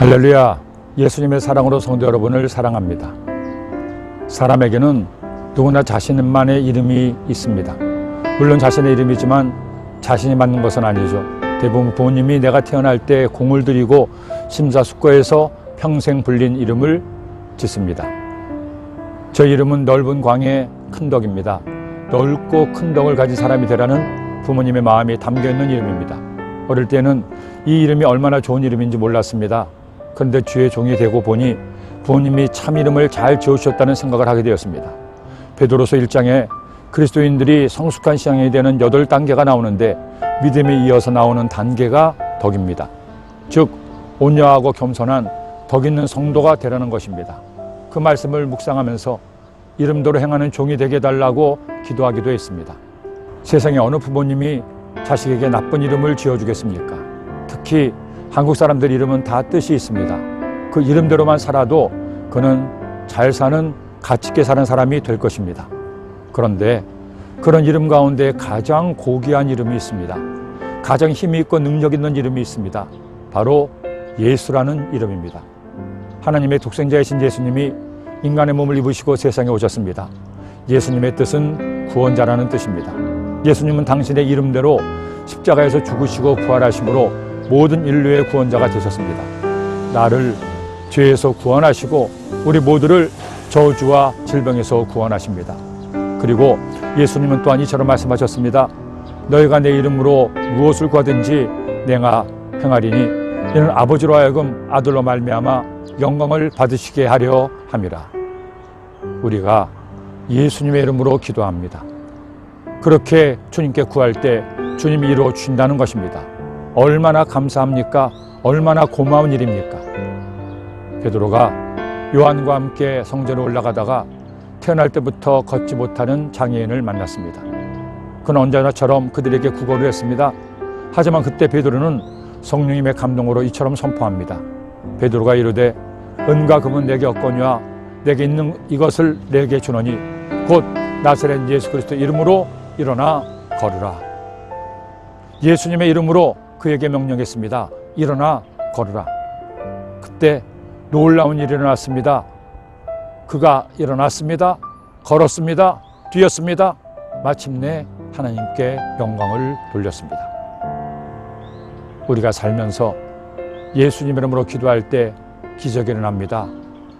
할렐루야. 예수님의 사랑으로 성도 여러분을 사랑합니다. 사람에게는 누구나 자신만의 이름이 있습니다. 물론 자신의 이름이지만 자신이 맞는 것은 아니죠. 대부분 부모님이 내가 태어날 때 공을 들이고 심사숙고해서 평생 불린 이름을 짓습니다. 저 이름은 넓은 광의 큰 덕입니다. 넓고 큰 덕을 가진 사람이 되라는 부모님의 마음이 담겨 있는 이름입니다. 어릴 때는 이 이름이 얼마나 좋은 이름인지 몰랐습니다. 그런데 주의 종이 되고 보니 부모님이 참 이름을 잘 지어주셨다는 생각을 하게 되었습니다. 베드로서 1장에 그리스도인들이 성숙한 신앙이 되는 여덟 단계가 나오는데 믿음에 이어서 나오는 단계가 덕입니다. 즉 온유하고 겸손한 덕 있는 성도가 되라는 것입니다. 그 말씀을 묵상하면서 이름대로 행하는 종이 되게 해달라고 기도하기도 했습니다. 세상에 어느 부모님이 자식에게 나쁜 이름을 지어주겠습니까? 특히 한국 사람들 이름은 다 뜻이 있습니다. 그 이름대로만 살아도 그는 잘 사는 가치 있게 사는 사람이 될 것입니다. 그런데 그런 이름 가운데 가장 고귀한 이름이 있습니다. 가장 힘이 있고 능력 있는 이름이 있습니다. 바로 예수라는 이름입니다. 하나님의 독생자이신 예수님이 인간의 몸을 입으시고 세상에 오셨습니다. 예수님의 뜻은 구원자라는 뜻입니다. 예수님은 당신의 이름대로 십자가에서 죽으시고 부활하심으로 모든 인류의 구원자가 되셨습니다. 나를 죄에서 구원하시고 우리 모두를 저주와 질병에서 구원하십니다. 그리고 예수님은 또한 이처럼 말씀하셨습니다. 너희가 내 이름으로 무엇을 구하든지 내가 행하리니 이는 아버지로 하여금 아들로 말미암아 영광을 받으시게 하려 함이라. 우리가 예수님의 이름으로 기도합니다. 그렇게 주님께 구할 때 주님이 이루어 주신다는 것입니다. 얼마나 감사합니까? 얼마나 고마운 일입니까? 베드로가 요한과 함께 성전에 올라가다가 태어날 때부터 걷지 못하는 장애인을 만났습니다. 그는 언제나처럼 그들에게 구걸을 했습니다. 하지만 그때 베드로는 성령님의 감동으로 이처럼 선포합니다. 베드로가 이르되 은과 금은 내게 없거니와 내게 있는 이것을 내게 주노니 곧 나사렛 예수 그리스도 이름으로 일어나 걸으라. 예수님의 이름으로 그에게 명령했습니다. 일어나 걸으라. 그때 놀라운 일이 일어났습니다. 그가 일어났습니다. 걸었습니다. 뛰었습니다. 마침내 하나님께 영광을 돌렸습니다. 우리가 살면서 예수님 이름으로 기도할 때 기적이 일어납니다.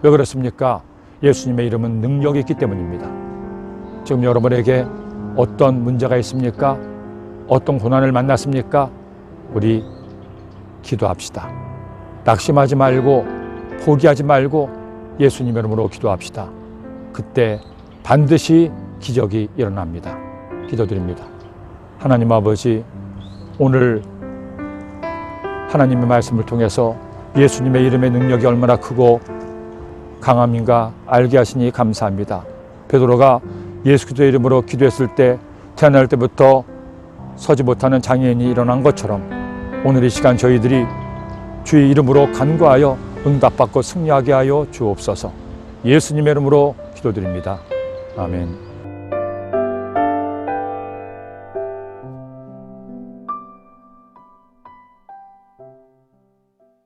왜 그렇습니까? 예수님의 이름은 능력이 있기 때문입니다. 지금 여러분에게 어떤 문제가 있습니까? 어떤 고난을 만났습니까? 우리 기도합시다. 낙심하지 말고 포기하지 말고 예수님 이름으로 기도합시다. 그때 반드시 기적이 일어납니다. 기도드립니다. 하나님 아버지, 오늘 하나님의 말씀을 통해서 예수님의 이름의 능력이 얼마나 크고 강함인가 알게 하시니 감사합니다. 베드로가 예수 그리스도의 이름으로 기도했을 때 태어날 때부터 서지 못하는 장애인이 일어난 것처럼 오늘 이 시간 저희들이 주의 이름으로 간구하여 응답받고 승리하게 하여 주옵소서. 예수님의 이름으로 기도드립니다. 아멘.